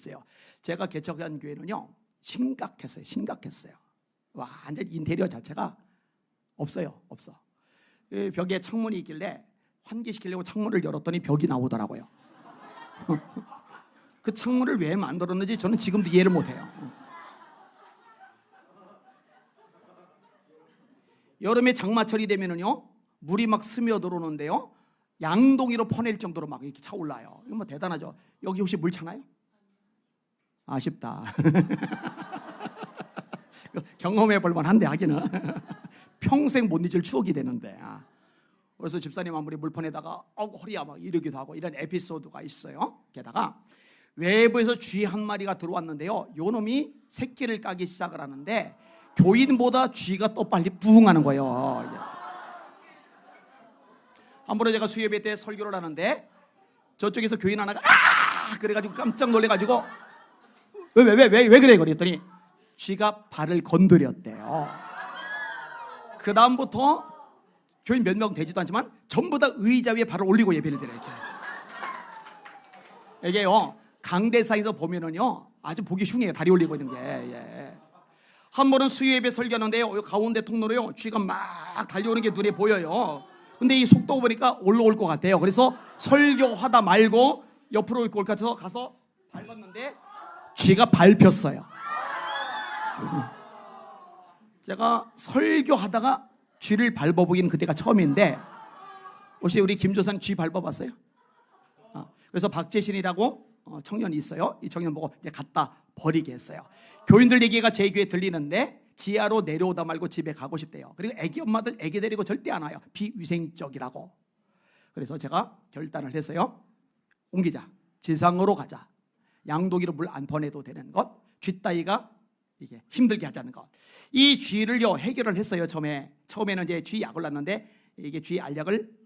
있어요. 제가 개척한 교회는요 심각했어요. 심각했어요. 완전 인테리어 자체가 없어요. 없어. 이 벽에 창문이 있길래 환기시키려고 창문을 열었더니 벽이 나오더라고요. 그 창문을 왜 만들었는지 저는 지금도 이해를 못해요. 여름에 장마철이 되면은요 물이 막 스며들어오는데요 양동이로 퍼낼 정도로 막 이렇게 차올라요. 이거 뭐 대단하죠. 여기 혹시 물 차나요? 아쉽다. 경험해 볼 만한데 하기는 평생 못 잊을 추억이 되는데. 아. 그래서 집사님 아무리 물판에다가 어 허리야 막 이러기도 하고 이런 에피소드가 있어요. 게다가 외부에서 쥐 한 마리가 들어왔는데요. 요 놈이 새끼를 까기 시작을 하는데 교인보다 쥐가 또 빨리 부흥하는 거예요. 한 번에 제가 수협회 때 설교를 하는데 저쪽에서 교인 하나가 아 그래가지고 깜짝 놀래가지고 왜 왜 왜 왜 왜 그래 그랬더니 쥐가 발을 건드렸대요. 그 다음부터 교인 몇 명 되지도 않지만 전부 다 의자 위에 발을 올리고 예배를 드려요. 이게요 강대상에서 보면은요 아주 보기 흉해요 다리 올리고 있는 게. 예. 한 번은 수요 예배 설교하는데요 요 가운데 통로로요 쥐가 막 달려오는 게 눈에 보여요. 근데 이 속도 보니까 올라올 것 같아요. 그래서 설교하다 말고 옆으로 올것 같아서 가서 밟았는데 쥐가 밟혔어요. 제가 설교하다가 쥐를 밟아보기는 그때가 처음인데 혹시 우리 김조선 쥐 밟아봤어요? 어, 그래서 박재신이라고 어, 청년이 있어요. 이 청년 보고 이제 갖다 버리게 했어요. 교인들 얘기가 제 귀에 들리는데 지하로 내려오다 말고 집에 가고 싶대요. 그리고 애기 엄마들 애기 데리고 절대 안 와요. 비위생적이라고. 그래서 제가 결단을 했어요. 옮기자. 지상으로 가자. 양도기로 물안 퍼내도 되는 것. 쥐 따위가 이게 힘들게 하자는 것. 이 쥐를요 해결을 했어요. 처음에 처음에는 이제 쥐 약을 놨는데 이게 쥐 알약을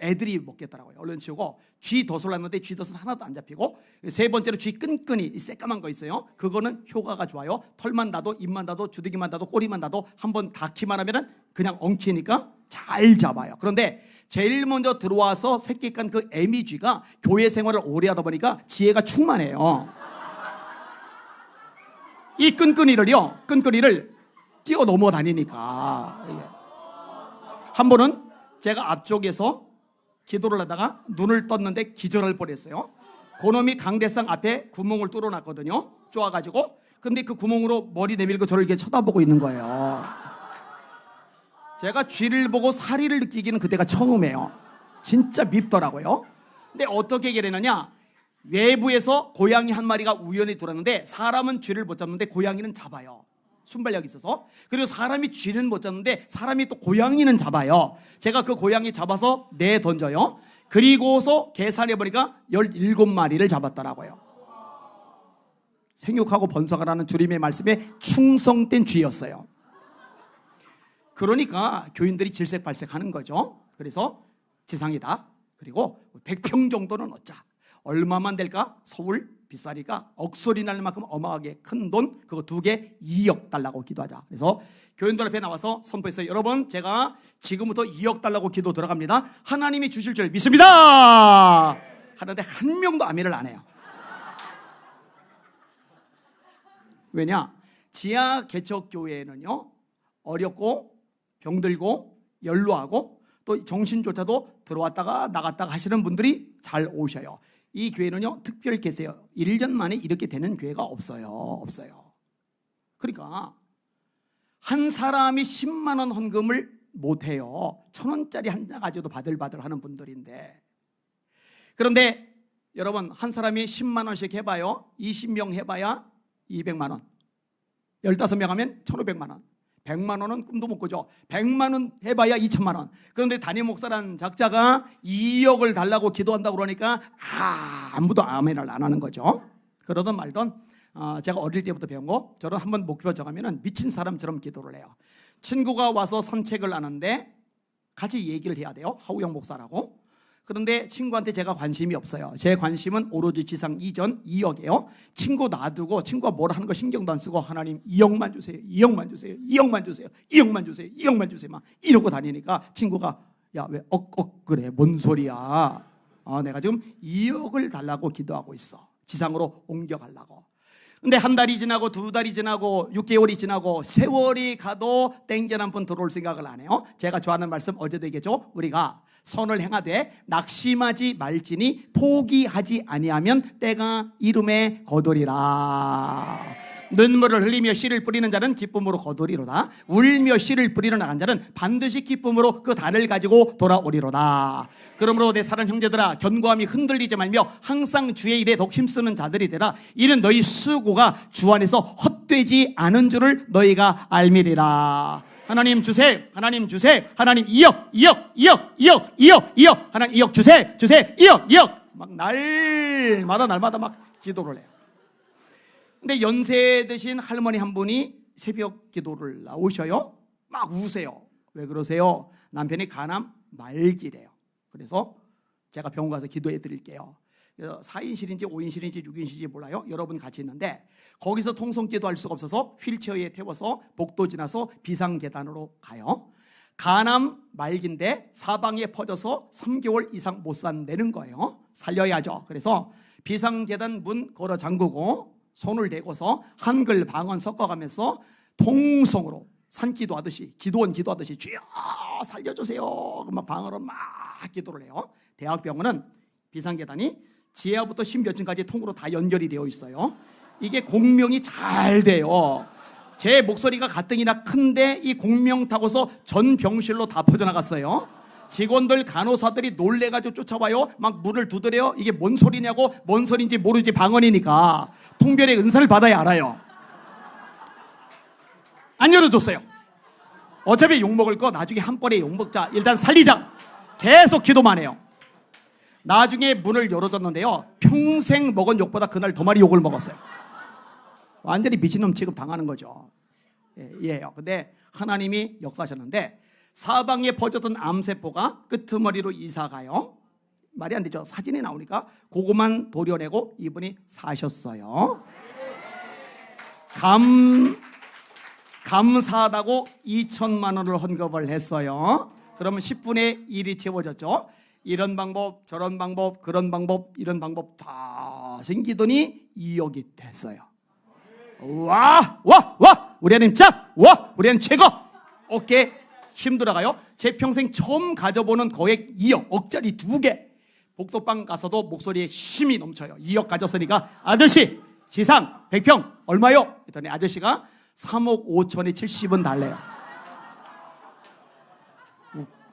애들이 먹겠더라고요. 얼른 치우고 쥐 덫을 놨는데 쥐 덫은 하나도 안 잡히고 세 번째로 쥐 끈끈이 이 새까만 거 있어요. 그거는 효과가 좋아요. 털만 나도 입만 나도 주둥이만 나도 꼬리만 나도 한번 닿기만 하면은 그냥 엉키니까 잘 잡아요. 그런데 제일 먼저 들어와서 새끼 깐 그 애미 쥐가 교회 생활을 오래 하다 보니까 지혜가 충만해요. 이 끈끈이를요, 끈끈이를 뛰어 넘어 다니니까. 한 번은 제가 앞쪽에서 기도를 하다가 눈을 떴는데 기절할 뻔했어요. 그놈이 강대상 앞에 구멍을 뚫어놨거든요. 쪼아가지고. 근데 그 구멍으로 머리 내밀고 저를 이렇게 쳐다보고 있는 거예요. 제가 쥐를 보고 사리를 느끼기는 그때가 처음이에요. 진짜 밉더라고요. 근데 어떻게 해결했느냐? 외부에서 고양이 한 마리가 우연히 들어왔는데 사람은 쥐를 못 잡는데 고양이는 잡아요. 순발력이 있어서 그리고 사람이 쥐는 못 잡는데 사람이 또 고양이는 잡아요. 제가 그 고양이 잡아서 내 던져요. 그리고서 계산해 보니까 17마리를 잡았더라고요. 생육하고 번성을 하는 주님의 말씀에 충성된 쥐였어요. 그러니까 교인들이 질색발색 하는 거죠. 그래서 지상이다. 그리고 100평 정도는 얻자. 얼마만 될까? 서울 비싸니까 억소리 날 만큼 어마하게 큰 돈 그거 두 개 2억 달라고 기도하자. 그래서 교인들 앞에 나와서 선포했어요. 여러분 제가 지금부터 2억 달라고 기도 들어갑니다. 하나님이 주실 줄 믿습니다. 하는데 한 명도 아멘을 안 해요. 왜냐? 지하 개척 교회에는요 어렵고 병들고 연로하고 또 정신조차도 들어왔다가 나갔다가 하시는 분들이 잘 오셔요. 이 교회는요 특별 계세요. 1년 만에 이렇게 되는 교회가 없어요. 없어요. 그러니까 한 사람이 10만 원 헌금을 못 해요. 천 원짜리 한 장 가지고도 바들바들 하는 분들인데 그런데 여러분 한 사람이 10만 원씩 해봐요. 20명 해봐야 200만 원. 15명 하면 1,500만 원. 100만 원은 꿈도 못 꾸죠. 100만 원 해봐야 2천만 원. 그런데 담임 목사라는 작자가 2억을 달라고 기도한다고 그러니까 아, 아무도 아멘을 안 하는 거죠. 그러던 말던 어, 제가 어릴 때부터 배운 거 저는 한번 목표 정하면 미친 사람처럼 기도를 해요. 친구가 와서 산책을 하는데 같이 얘기를 해야 돼요. 하우영 목사라고. 그런데 친구한테 제가 관심이 없어요. 제 관심은 오로지 지상 이전 2억이에요. 친구 놔두고 친구가 뭘 하는 거 신경도 안 쓰고 하나님 2억만 주세요. 2억만 주세요. 2억만 주세요. 2억만 주세요. 2억만 주세요. 막 이러고 다니니까 친구가 야 왜 억억 그래 뭔 소리야? 아 내가 지금 2억을 달라고 기도하고 있어. 지상으로 옮겨 가려고. 근데 한 달이 지나고 두 달이 지나고 6개월이 지나고 세월이 가도 땡전 한 번 들어올 생각을 안 해요. 제가 좋아하는 말씀 어제도 얘기했죠. 우리가 선을 행하되 낙심하지 말지니 포기하지 아니하면 때가 이름에 거두리라. 눈물을 흘리며 씨를 뿌리는 자는 기쁨으로 거두리로다. 울며 씨를 뿌리러 나간 자는 반드시 기쁨으로 그 단을 가지고 돌아오리로다. 그러므로 내 사랑 형제들아 견고함이 흔들리지 말며 항상 주의 일에 더욱 힘쓰는 자들이 되라. 이는 너희 수고가 주 안에서 헛되지 않은 줄을 너희가 알미리라. 하나님 주세, 하나님 주세, 하나님 이역, 이역, 이역, 이역, 이역, 이역, 하나님 이역 주세, 주세, 이역, 이역. 막 날마다 날마다 막 기도를 해요. 근데 연세 드신 할머니 한 분이 새벽 기도를 나오셔요. 막 우세요. 왜 그러세요? 남편이 간암 말기래요. 그래서 제가 병원 가서 기도해 드릴게요. 그래서 4인실인지 5인실인지 6인실인지 몰라요. 여러 분 같이 있는데 거기서 통성 기도 할 수가 없어서 휠체어에 태워서 복도 지나서 비상 계단으로 가요. 간암 말기인데 사방에 퍼져서 3개월 이상 못 산다는 거예요. 살려야죠. 그래서 비상 계단 문 걸어 잠그고 손을 대고서 한글 방언 섞어가면서 통성으로 산기도 하듯이 기도원 기도하듯이 주여 살려주세요. 막 방언으로 막 기도를 해요. 대학병원은 비상계단이 지하부터 층까지 통으로 다 연결이 되어 있어요. 이게 공명이 잘 돼요. 제 목소리가 가뜩이나 큰데 이 공명 타고서 전 병실로 다 퍼져나갔어요. 직원들 간호사들이 놀래가지고 쫓아와요. 막 문을 두드려요. 이게 뭔 소리냐고 뭔 소리인지 모르지 방언이니까 통별의 은사를 받아야 알아요. 안 열어줬어요. 어차피 욕 먹을 거 나중에 한 번에 욕 먹자. 일단 살리자. 계속 기도만 해요. 나중에 문을 열어줬는데요. 평생 먹은 욕보다 그날 더 많이 욕을 먹었어요. 완전히 미친놈 취급 당하는 거죠. 예, 예요. 근데 하나님이 역사하셨는데 사방에 퍼졌던 암세포가 끄트머리로 이사가요. 말이 안 되죠. 사진이 나오니까 그거만 도려내고 이분이 사셨어요. 감 감사하다고 2천만 원을 헌금을 했어요. 그러면 10분의 1이 채워졌죠. 이런 방법, 저런 방법, 그런 방법, 이런 방법 다 생기더니 2억이 됐어요. 와, 와, 와, 우리 하나님 짱, 와, 우리 하나님 최고. 어깨 힘들어가요. 제 평생 처음 가져보는 거액 2억, 억짜리 두 개. 복도방 가서도 목소리에 힘이 넘쳐요. 2억 가졌으니까 아저씨 지상 100평 얼마요? 했더니 아저씨가 3억 5천에 70은 달래요.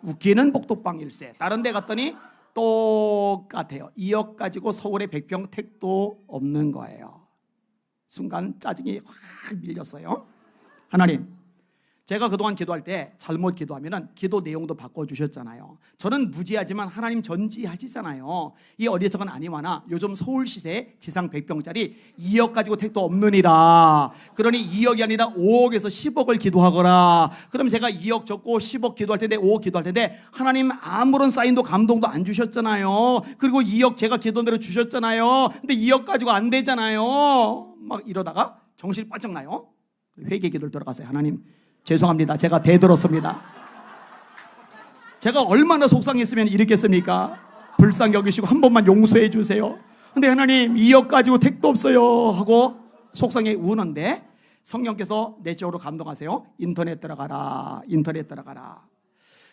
우- 웃기는 복도방 일세. 다른 데 갔더니 똑같아요. 2억 가지고 서울에 100평 택도 없는 거예요. 순간 짜증이 확 밀렸어요. 하나님, 제가 그동안 기도할 때 잘못 기도하면은 기도 내용도 바꿔 주셨잖아요. 저는 무지하지만 하나님 전지하시잖아요. 이 어리석은 아니와나 요즘 서울 시세 지상 100평짜리 2억 가지고 택도 없느니라. 그러니 2억이 아니라 5억에서 10억을 기도하거라. 그럼 제가 2억 적고 10억 기도할 텐데 5억 기도할 텐데 하나님 아무런 사인도 감동도 안 주셨잖아요. 그리고 2억 제가 기도한 대로 주셨잖아요. 근데 2억 가지고 안 되잖아요. 막 이러다가 정신이 바짝 나요. 회개 기도를 들어가세요. 하나님 죄송합니다. 제가 대들었습니다. 제가 얼마나 속상했으면 이랬겠습니까? 불쌍히 여기시고 한 번만 용서해 주세요. 근데 하나님 2억 가지고 택도 없어요 하고 속상해 우는데 성령께서 내적으로 감동하세요. 인터넷 들어가라. 인터넷 들어가라.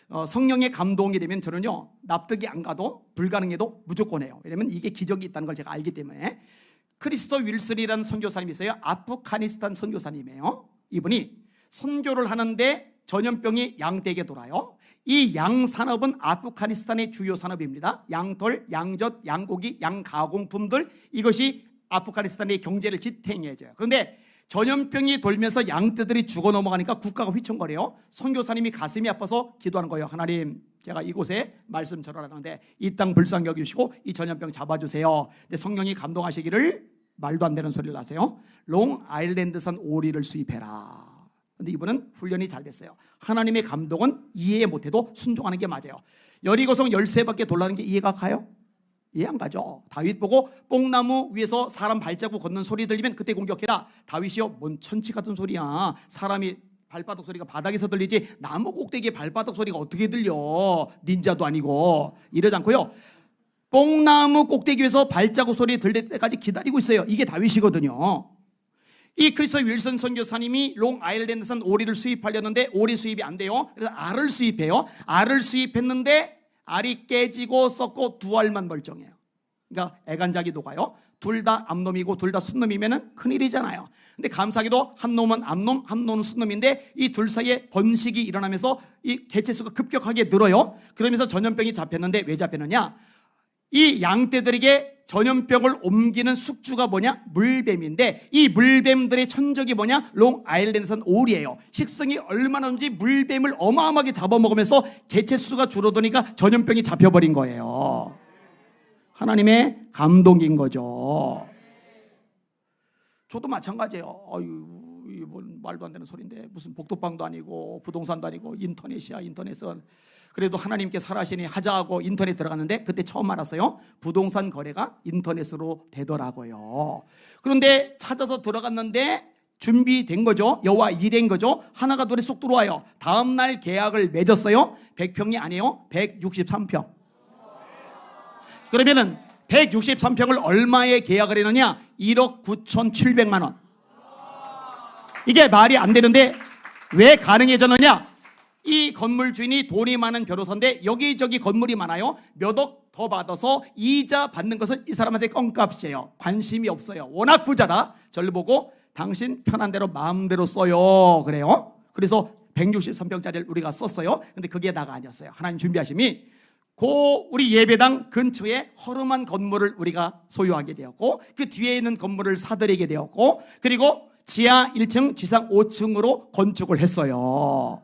어, 성령의 감동이 되면 저는요 납득이 안 가도 불가능해도 무조건 해요. 왜냐면 이게 기적이 있다는 걸 제가 알기 때문에 크리스토 윌슨이라는 선교사님이 있어요. 아프가니스탄 선교사님이에요. 이분이 선교를 하는데 전염병이 양떼게 돌아요. 이 양산업은 아프가니스탄의 주요 산업입니다. 양털, 양젓, 양고기, 양가공품들 이것이 아프가니스탄의 경제를 지탱해줘요. 그런데 전염병이 돌면서 양떼들이 죽어 넘어가니까 국가가 휘청거려요. 선교사님이 가슴이 아파서 기도하는 거예요. 하나님, 제가 이곳에 말씀 전하는데 이 땅 불쌍히 여기시고 이 전염병 잡아주세요. 근데 성령이 감동하시기를 말도 안 되는 소리를 하세요. 롱 아일랜드산 오리를 수입해라. 근데 이분은 훈련이 잘 됐어요. 하나님의 감동은 이해 못해도 순종하는 게 맞아요. 여리고성 바퀴 돌라는 게 이해가 가요? 이해 안 가죠. 다윗 보고 뽕나무 위에서 사람 발자국 걷는 소리 들리면 그때 공격해라. 다윗이요, 뭔 천치 같은 소리야. 사람이 발바닥 소리가 바닥에서 들리지 나무 꼭대기에 발바닥 소리가 어떻게 들려? 닌자도 아니고 이러지 않고요. 뽕나무 꼭대기에서 발자국 소리 들릴 때까지 기다리고 있어요. 이게 다윗이거든요. 이 크리스토 윌슨 선교사님이 롱 아일랜드산 오리를 수입하려는데 오리 수입이 안 돼요. 그래서 알을 수입해요. 알을 수입했는데 알이 깨지고 썩고 두 알만 멀쩡해요. 그러니까 애간작이 녹아요. 둘 다 암놈이고 둘 다 순놈이면은 큰일이잖아요. 근데 감사하게도 한 놈은 암놈, 한 놈은 순놈인데 이 둘 사이에 번식이 일어나면서 이 개체수가 급격하게 늘어요. 그러면서 전염병이 잡혔는데 왜 잡혔느냐? 이 양떼들에게 전염병을 옮기는 숙주가 뭐냐? 물뱀인데 이 물뱀들의 천적이 뭐냐? 롱 아일랜드산 오리예요. 식성이 얼마나 좋은지 물뱀을 어마어마하게 잡아먹으면서 개체 수가 줄어드니까 전염병이 잡혀버린 거예요. 하나님의 감동인 거죠. 저도 마찬가지예요. 아유, 이뭔 말도 안 되는 소리인데 무슨 복도방도 아니고 부동산도 아니고 인터넷이야 인터넷은 그래도 하나님께 살아시니 하자고 인터넷 들어갔는데 그때 처음 알았어요. 부동산 거래가 인터넷으로 되더라고요. 그런데 찾아서 들어갔는데 준비된 거죠. 여와 일인 거죠. 하나가 눈에 쏙 들어와요. 다음 날 계약을 맺었어요. 100평이 아니에요. 163평. 그러면은 163평을 얼마에 계약을 했느냐? 1억 9,700만 원. 이게 말이 안 되는데 왜 가능해졌느냐? 이 건물 주인이 돈이 많은 변호사인데 여기저기 건물이 많아요. 몇 억 더 받아서 이자 받는 것은 이 사람한테 껌값이에요. 관심이 없어요. 워낙 부자다. 저를 보고 당신 편한 대로 마음대로 써요. 그래요. 그래서 163평짜리를 우리가 썼어요. 근데 그게 나가 아니었어요. 하나님 준비하심이 고 우리 예배당 근처에 허름한 건물을 우리가 소유하게 되었고 그 뒤에 있는 건물을 사들이게 되었고 그리고 지하 1층, 지상 5층으로 건축을 했어요.